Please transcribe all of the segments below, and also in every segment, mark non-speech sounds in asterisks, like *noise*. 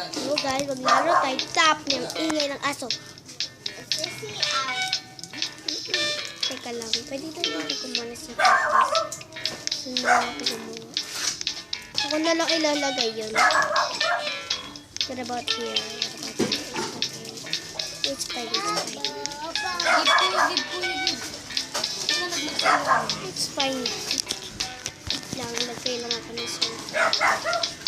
Hello guys, maglaro tayo. Tap ng ingay ng aso. Teka lang, pwede tayo dito kumana sa tapos. Sundan natin kumuha. Ako na lang ilalagay yun. What about here? What about here? Okay. It's fine, it's fine. It's fine. Lang, lagay lang ako ng sofa.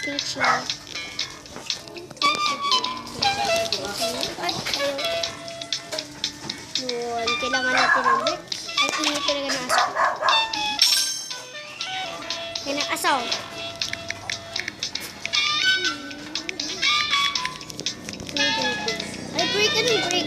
Sneaky sneaky. Ay, ayaw. Yun, kailangan natin ng brick. Ang init talaga ng aso. Yan ang aso. Ay, break ka ng break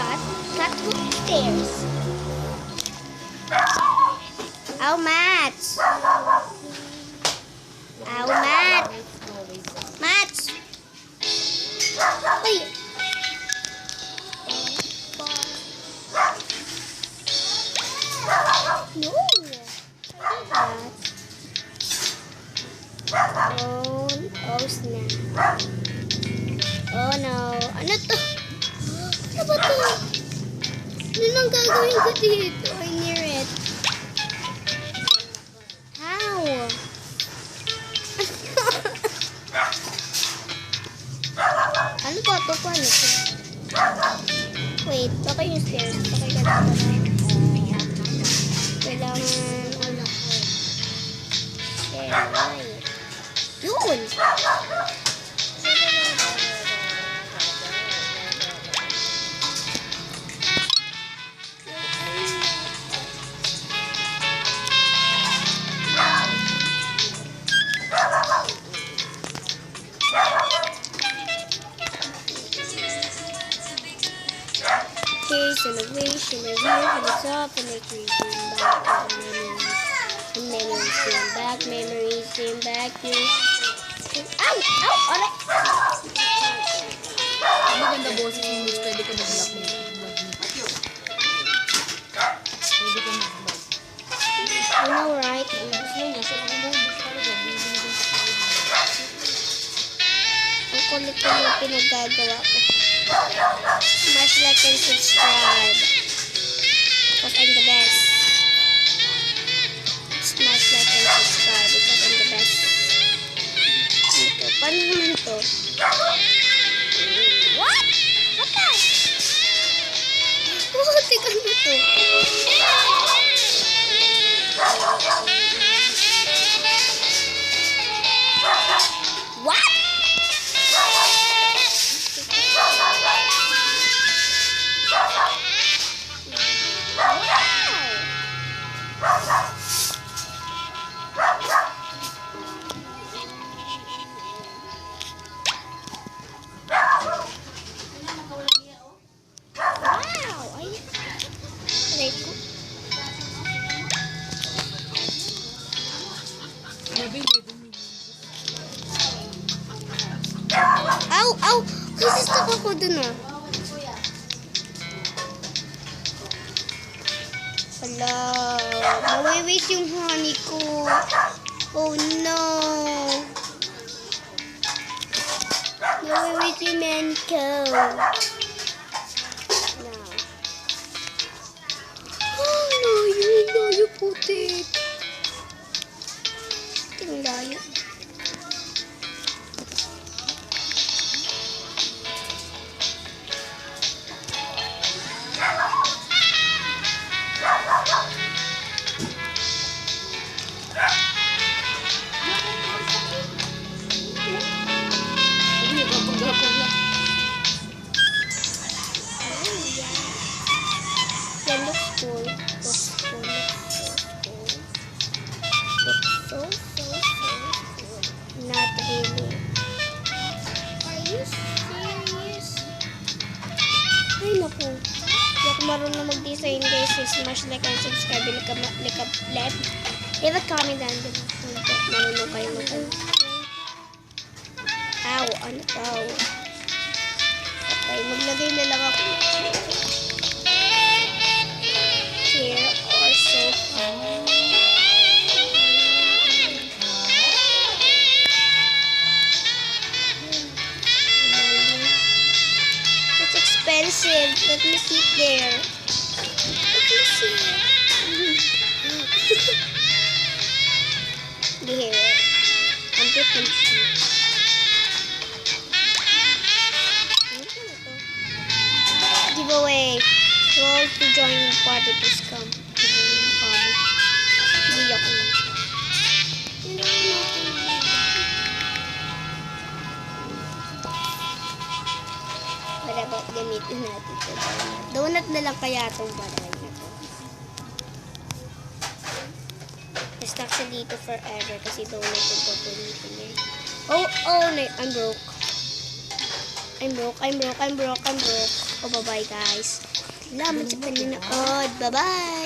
Cut. Cut with stairs. Ow, Mats. Ow, Mat. Mats. No. Oh, oh snap. Ano nang gagawin ko dito? I near it. How? *laughs* ano ba to? Paano to? Wait, baka yung stairs. Baka yung Kailangan, ano ko. Stairs. Yun! Okay, celebration, a view from the top and a creeping back to the memories. And memories came back, memories came back. You... Ow! Ow! Alright! Maganda boses mo. Pwede ka mag-vlog mo. Pwede ka mag-vlog. I know, right? Ang. Ang kulit ko yung pinagagawa ko. Smash like and subscribe. Because I'm the best. Smash like and subscribe because I'm the best. Ito. Paano naman to? What? What the? Oh, tika na to. Ow! Ow! Kasi stuck ako dun ah. Hala. Mawiwis yung honey ko. Oh no. Mawiwis yung man ko. No. putik. Tingin Ay, naku. Hindi ako marunong mag-design guys. So, smash like and subscribe. Like like a, left. Leave a comment down below. Kung marunong kayo mag Ow, ano to? Okay, maglagay na lang ako. missive. Let me see there. Let me see. *laughs* there. hear it? I'm different. Giveaway. Roll to join the party. Please come. Gamitin natin ito? Donut. Donut na lang kaya itong baray na to. Stuck siya dito forever kasi donut yung pupunitin niya. Oh, oh, no, I'm broke. I'm broke, I'm broke, I'm broke, I'm broke. Oh, bye-bye, guys. Salamat sa pananood. Bye-bye!